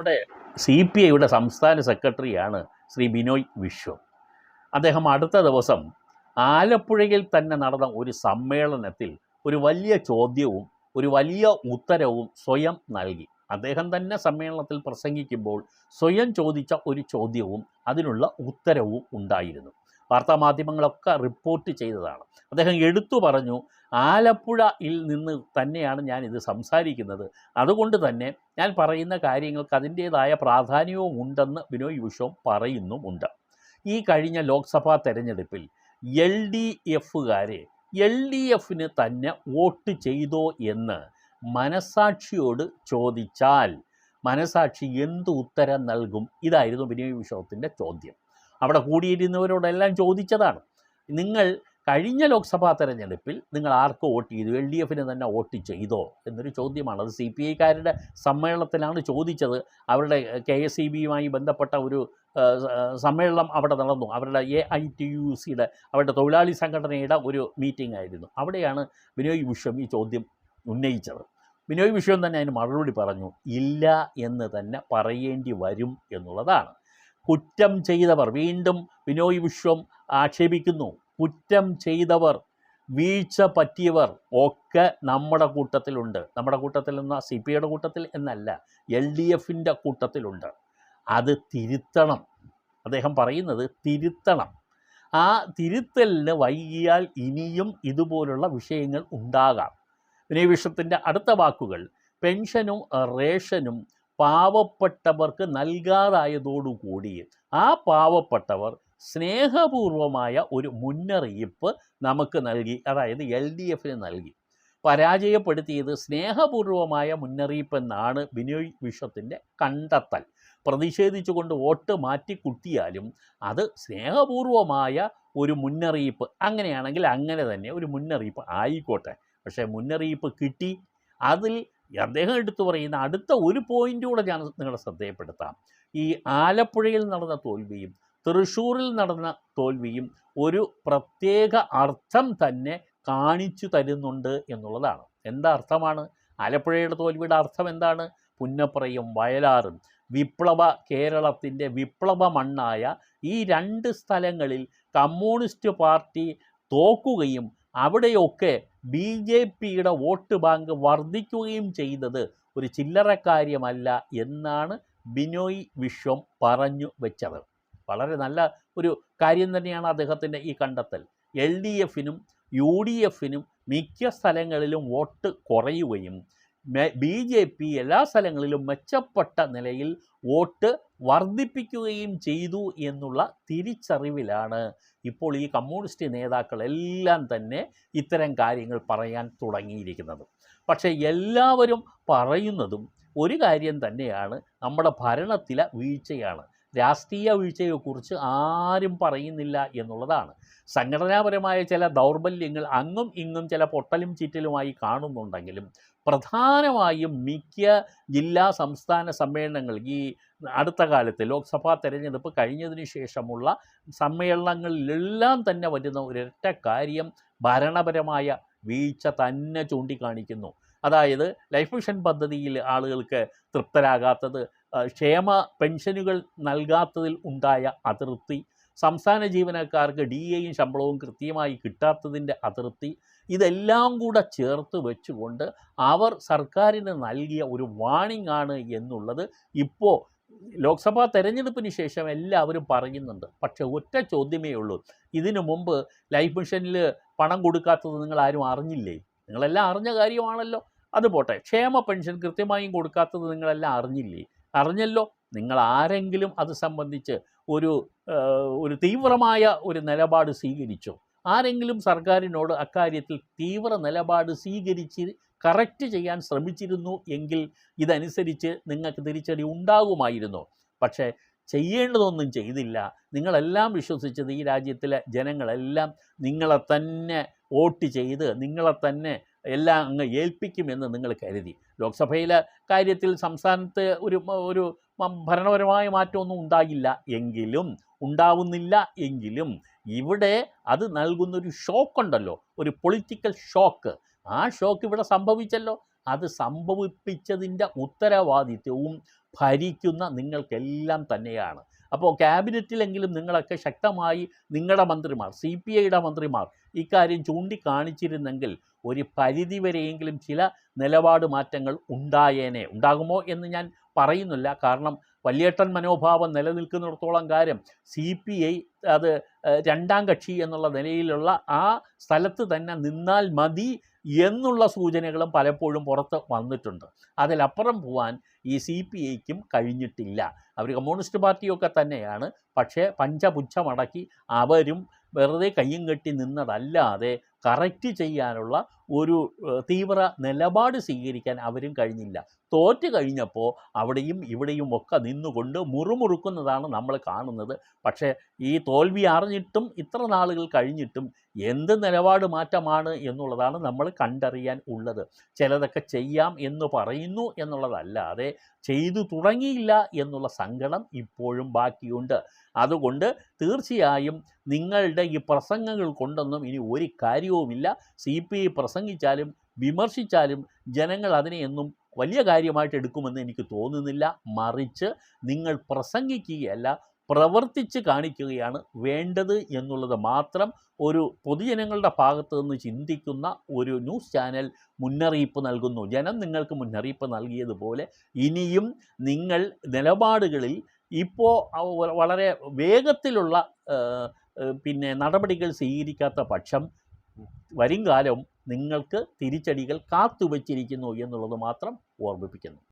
നമ്മുടെ C P ഐയുടെ സംസ്ഥാന സെക്രട്ടറിയാണ് ശ്രീ ബിനോയ് വിശ്വം. അദ്ദേഹം അടുത്ത ദിവസം ആലപ്പുഴയിൽ തന്നെ നടന്ന ഒരു സമ്മേളനത്തിൽ ഒരു വലിയ ചോദ്യവും ഒരു വലിയ ഉത്തരവും സ്വയം നൽകി. അദ്ദേഹം തന്നെ സമ്മേളനത്തിൽ പ്രസംഗിക്കുമ്പോൾ സ്വയം ചോദിച്ച ഒരു ചോദ്യവും അതിനുള്ള ഉത്തരവും ഉണ്ടായിരുന്നു. വാർത്താമാധ്യമങ്ങളൊക്കെ റിപ്പോർട്ട് ചെയ്തതാണ്. അദ്ദേഹം എടുത്തു പറഞ്ഞു ആലപ്പുഴയിൽ നിന്ന് തന്നെയാണ് ഞാൻ ഇത് സംസാരിക്കുന്നത്. അതുകൊണ്ട് തന്നെ ഞാൻ പറയുന്ന കാര്യങ്ങൾക്ക് അതിന്റേതായ പ്രാധാന്യവും ഉണ്ടെന്ന് ബിനോയ് വിശ്വം പറയുന്നുമുണ്ട്. ഈ കഴിഞ്ഞ ലോക്സഭാ തെരഞ്ഞെടുപ്പിൽ എൽ ഡി എഫുകാരെ എൽ ഡി എഫിന് തന്നെ വോട്ട് ചെയ്തോ എന്ന് മനസാക്ഷിയോട് ചോദിച്ചാൽ മനസാക്ഷി എന്ത് ഉത്തരം നൽകും? ഇതായിരുന്നു ബിനോയ് വിശ്വത്തിന്റെ ചോദ്യം. അവിടെ കൂടിയിരുന്നവരോടെല്ലാം ചോദിച്ചതാണ്. നിങ്ങൾ കഴിഞ്ഞ ലോക്സഭാ തെരഞ്ഞെടുപ്പിൽ നിങ്ങൾ ആർക്ക് വോട്ട് ചെയ്തു? എൽ ഡി എഫിന് തന്നെ വോട്ട് ചെയ്തോ? എന്നൊരു ചോദ്യമാണ്. അത് സി പി ഐക്കാരുടെ സമ്മേളനത്തിലാണ് ചോദിച്ചത്. അവരുടെ കെ എസ് ഇ ബിയുമായി ബന്ധപ്പെട്ട ഒരു സമ്മേളനം അവിടെ നടന്നു. അവരുടെ എ ഐ ടി യു സിയുടെ അവരുടെ തൊഴിലാളി സംഘടനയുടെ ഒരു മീറ്റിംഗ് ആയിരുന്നു. അവിടെയാണ് വിനോയ് വിശ്വം ഈ ചോദ്യം ഉന്നയിച്ചത്. വിനോയ് വിശ്വം തന്നെ അതിന് മറുപടി പറഞ്ഞു ഇല്ല എന്ന് തന്നെ പറയേണ്ടി വരും എന്നുള്ളതാണ്. കുറ്റം ചെയ്തവർ വീണ്ടും വിനോയ് വിശ്വം ആക്ഷേപിക്കുന്നു. കുറ്റം ചെയ്തവർ വീഴ്ച പറ്റിയവർ ഒക്കെ നമ്മുടെ കൂട്ടത്തിലുണ്ട്. നമ്മുടെ കൂട്ടത്തിൽ നിന്ന് സി പി ഐയുടെ കൂട്ടത്തിൽ എന്നല്ല എൽ ഡി എഫിന്റെ കൂട്ടത്തിലുണ്ട്. അത് തിരുത്തണം. അദ്ദേഹം പറയുന്നത് തിരുത്തണം. ആ തിരുത്തലിന് വൈകിയാൽ ഇനിയും ഇതുപോലുള്ള വിഷയങ്ങൾ ഉണ്ടാകാം. വിനയ് വിഷത്തിന്റെ അടുത്ത വാക്കുകൾ പെൻഷനും റേഷനും പാവപ്പെട്ടവർക്ക് നൽകാതായതോടുകൂടി ആ പാവപ്പെട്ടവർ സ്നേഹപൂർവമായ ഒരു മുന്നറിയിപ്പ് നമുക്ക് നൽകി അതായത് എൽ ഡി എഫിന് നൽകി. പരാജയപ്പെടുത്തിയത് സ്നേഹപൂർവമായ മുന്നറിയിപ്പെന്നാണ് ബിനോയ് വിശ്വത്തിന്റെ കണ്ടെത്തൽ. പ്രതിഷേധിച്ചുകൊണ്ട് വോട്ട് മാറ്റി കുത്തിയാലും അത് സ്നേഹപൂർവമായ ഒരു മുന്നറിയിപ്പ്. അങ്ങനെയാണെങ്കിൽ അങ്ങനെ തന്നെ ഒരു മുന്നറിയിപ്പ് ആയിക്കോട്ടെ. പക്ഷേ മുന്നറിയിപ്പ് കിട്ടി. അതിൽ അദ്ദേഹം എടുത്തു പറയുന്ന അടുത്ത ഒരു പോയിന്റ് കൂടെ ഞാൻ നിങ്ങളെ ശ്രദ്ധയപ്പെടുത്താം. ഈ ആലപ്പുഴയിൽ നടന്ന തോൽവിയും തൃശ്ശൂരിൽ നടന്ന തോൽവിയും ഒരു പ്രത്യേക അർത്ഥം തന്നെ കാണിച്ചു തരുന്നുണ്ട് എന്നുള്ളതാണ്. എന്താ അർത്ഥമാണ്? ആലപ്പുഴയുടെ തോൽവിയുടെ അർത്ഥം എന്താണ്? പുന്നപ്പുറയും വയലാറും വിപ്ലവ കേരളത്തിന്റെ വിപ്ലവ മണ്ണായ ഈ രണ്ട് സ്ഥലങ്ങളിൽ കമ്മ്യൂണിസ്റ്റ് പാർട്ടി തോക്കുകയും അവിടെയൊക്കെ ബി ജെ പിയുടെ വോട്ട് ബാങ്ക് വർദ്ധിക്കുകയും ചെയ്തത് ഒരു ചില്ലറ കാര്യമല്ല എന്നാണ് ബിനോയ് വിശ്വം പറഞ്ഞു വെച്ചത്. വളരെ നല്ല ഒരു കാര്യം തന്നെയാണ് അദ്ദേഹത്തിന്റെ ഈ കണ്ടെത്തൽ. എൽ ഡി എഫിനും യു ഡി എഫിനും മിക്ക സ്ഥലങ്ങളിലും വോട്ട് കുറയുകയും ബി ജെ പി എല്ലാ സ്ഥലങ്ങളിലും മെച്ചപ്പെട്ട നിലയിൽ വോട്ട് വർദ്ധിപ്പിക്കുകയും ചെയ്തു എന്നുള്ള തിരിച്ചറിവിലാണ്. ഇപ്പോൾ ഈ കമ്മ്യൂണിസ്റ്റ് നേതാക്കളെല്ലാം തന്നെ ഇത്തരം കാര്യങ്ങൾ പറയാൻ തുടങ്ങിയിരിക്കുന്നത്. പക്ഷേ എല്ലാവരും പറയുന്നതും ഒരു കാര്യം തന്നെയാണ്. നമ്മുടെ ഭരണത്തിലെ വീഴ്ചയാണ്. രാഷ്ട്രീയ വീഴ്ചയെക്കുറിച്ച് ആരും പറയുന്നില്ല എന്നുള്ളതാണ്. സംഘടനാപരമായ ചില ദൗർബല്യങ്ങൾ അങ്ങും ഇങ്ങും ചില പൊട്ടലും ചിറ്റലുമായി കാണുന്നുണ്ടെങ്കിലും പ്രധാനമായും മിക്ക ജില്ലാ സംസ്ഥാന സമ്മേളനങ്ങൾ ഈ അടുത്ത കാലത്ത് ലോക്സഭാ തെരഞ്ഞെടുപ്പ് കഴിഞ്ഞതിന് ശേഷമുള്ള സമ്മേളനങ്ങളിലെല്ലാം തന്നെ വരുന്ന ഒരൊറ്റ കാര്യം ഭരണപരമായ വീഴ്ച തന്നെ ചൂണ്ടിക്കാണിക്കുന്നു. അതായത് ലൈഫ് മിഷൻ പദ്ധതിയിൽ ആളുകൾക്ക് തൃപ്തരാകാത്തത് ക്ഷേമ പെൻഷനുകൾ നൽകാത്തതിൽ ഉണ്ടായ അതൃപ്തി സംസ്ഥാന ജീവനക്കാർക്ക് ഡി എയും ശമ്പളവും കൃത്യമായി കിട്ടാത്തതിന്റെ അതിർത്തി ഇതെല്ലാം കൂടെ ചേർത്ത് വെച്ചുകൊണ്ട് അവർ സർക്കാരിന് നൽകിയ ഒരു വാണിംഗ് ആണ് എന്നുള്ളത് ഇപ്പോൾ ലോക്സഭാ തെരഞ്ഞെടുപ്പിന് ശേഷം എല്ലാവരും പറയുന്നുണ്ട്. പക്ഷെ ഒറ്റ ചോദ്യമേ ഉള്ളൂ. ഇതിനു മുമ്പ് ലൈഫ് മിഷനിൽ പണം കൊടുക്കാത്തത് നിങ്ങൾ ആരും അറിഞ്ഞില്ലേ? നിങ്ങളെല്ലാം അറിഞ്ഞ കാര്യമാണല്ലോ. അത് പോട്ടെ. ക്ഷേമ പെൻഷൻ കൃത്യമായും കൊടുക്കാത്തത് നിങ്ങളെല്ലാം അറിഞ്ഞില്ലേ? അറിഞ്ഞല്ലോ. നിങ്ങൾ ആരെങ്കിലും അത് സംബന്ധിച്ച് ഒരു ഒരു തീവ്രമായ ഒരു നിലപാട് സ്വീകരിച്ചോ? ആരെങ്കിലും സർക്കാരിനോട് അക്കാര്യത്തിൽ തീവ്ര നിലപാട് സ്വീകരിച്ച് കറക്റ്റ് ചെയ്യാൻ ശ്രമിച്ചിരുന്നു എങ്കിൽ ഇതനുസരിച്ച് നിങ്ങൾക്ക് തിരിച്ചടി ഉണ്ടാകുമായിരുന്നു. പക്ഷേ ചെയ്യേണ്ടതൊന്നും ചെയ്തില്ല. നിങ്ങളെല്ലാം വിശ്വസിച്ചത് ഈ രാജ്യത്തിലെ ജനങ്ങളെല്ലാം നിങ്ങളെ തന്നെ വോട്ട് ചെയ്ത് നിങ്ങളെ തന്നെ എല്ലാം അങ്ങ് ഏൽപ്പിക്കുമെന്ന് നിങ്ങൾ കരുതി. ലോക്സഭയിലെ കാര്യത്തിൽ സംസ്ഥാനത്ത് ഒരു ഒരു ഭരണപരമായ മാറ്റമൊന്നും ഉണ്ടാകില്ല എങ്കിലും ഉണ്ടാവുന്നില്ല എങ്കിലും ഇവിടെ അത് നൽകുന്നൊരു ഷോക്കുണ്ടല്ലോ ഒരു പൊളിറ്റിക്കൽ ഷോക്ക് ആ ഷോക്ക് ഇവിടെ സംഭവിച്ചല്ലോ. അത് സംഭവിപ്പിച്ചതിന്റെ ഉത്തരവാദിത്വവും ഭരിക്കുന്ന നിങ്ങൾക്കെല്ലാം തന്നെയാണ്. അപ്പോൾ ക്യാബിനറ്റിലെങ്കിലും നിങ്ങളൊക്കെ ശക്തമായി നിങ്ങളുടെ മന്ത്രിമാർ സി പി ഐയുടെ മന്ത്രിമാർ ഇക്കാര്യം ചൂണ്ടിക്കാണിച്ചിരുന്നെങ്കിൽ ഒരു പരിധിവരെയെങ്കിലും ചില നിലപാട് മാറ്റങ്ങൾ ഉണ്ടായേനെ. ഉണ്ടാകുമോ എന്ന് ഞാൻ പറയുന്നില്ല. കാരണം വലിയേട്ടൻ മനോഭാവം നിലനിൽക്കുന്നിടത്തോളം കാര്യം സി പി ഐ അത് രണ്ടാം കക്ഷി എന്നുള്ള നിലയിലുള്ള ആ സ്ഥലത്ത് തന്നെ നിന്നാൽ മതി എന്നുള്ള സൂചനകളും പലപ്പോഴും പുറത്ത് വന്നിട്ടുണ്ട്. അതിലപ്പുറം പോവാൻ ഈ സി പി ഐക്കും കഴിഞ്ഞിട്ടില്ല. അവർ കമ്മ്യൂണിസ്റ്റ് പാർട്ടിയൊക്കെ തന്നെയാണ്. പക്ഷേ പഞ്ചപുച്ഛമടക്കി അവരും വെറുതെ കയ്യും കെട്ടി നിന്നതല്ലാതെ കറക്റ്റ് ചെയ്യാനുള്ള ഒരു തീവ്ര നിലപാട് സ്വീകരിക്കാൻ അവരും കഴിഞ്ഞില്ല. തോറ്റ് കഴിഞ്ഞപ്പോൾ അവിടെയും ഇവിടെയും ഒക്കെ നിന്നുകൊണ്ട് മുറുമുറുക്കുന്നതാണ് നമ്മൾ കാണുന്നത്. പക്ഷേ ഈ തോൽവി അറിഞ്ഞിട്ടും ഇത്ര നാളുകൾ കഴിഞ്ഞിട്ടും എന്ത് നിലപാട് മാറ്റമാണ് എന്നുള്ളതാണ് നമ്മൾ കണ്ടറിയാൻ ഉള്ളത്. ചിലതൊക്കെ ചെയ്യാം എന്ന് പറയുന്നു എന്നുള്ളതല്ലാതെ ചെയ്തു തുടങ്ങിയില്ല എന്നുള്ള സങ്കടം ഇപ്പോഴും ബാക്കിയുണ്ട്. അതുകൊണ്ട് തീർച്ചയായും നിങ്ങളുടെ ഈ പ്രസംഗങ്ങൾ കൊണ്ടൊന്നും ഇനി ഒരു കാര്യവുമില്ല. സി പി ഐ പ്രസംഗിച്ചാലും വിമർശിച്ചാലും ജനങ്ങൾ അതിനെ എന്നും വലിയ കാര്യമായിട്ട് എടുക്കുമെന്ന് എനിക്ക് തോന്നുന്നില്ല. മറിച്ച് നിങ്ങൾ പ്രസംഗിക്കുകയല്ല പ്രവർത്തിച്ച് കാണിക്കുകയാണ് വേണ്ടത് എന്നുള്ളത് മാത്രം ഒരു പൊതുജനങ്ങളുടെ ഭാഗത്തു നിന്ന് ചിന്തിക്കുന്ന ഒരു ന്യൂസ് ചാനൽ മുന്നറിയിപ്പ് നൽകുന്നു. ജനം നിങ്ങൾക്ക് മുന്നറിയിപ്പ് നൽകിയതുപോലെ ഇനിയും നിങ്ങൾ നിലപാടുകളിൽ ഇപ്പോൾ വളരെ വേഗത്തിലുള്ള പിന്നെ നടപടികൾ സ്വീകരിക്കാത്ത പക്ഷം വരും കാലം നിങ്ങൾക്ക് തിരിച്ചടികൾ കാത്തുവച്ചിരിക്കുന്നു എന്നുള്ളത് മാത്രം ഓർമ്മിപ്പിക്കുന്നു.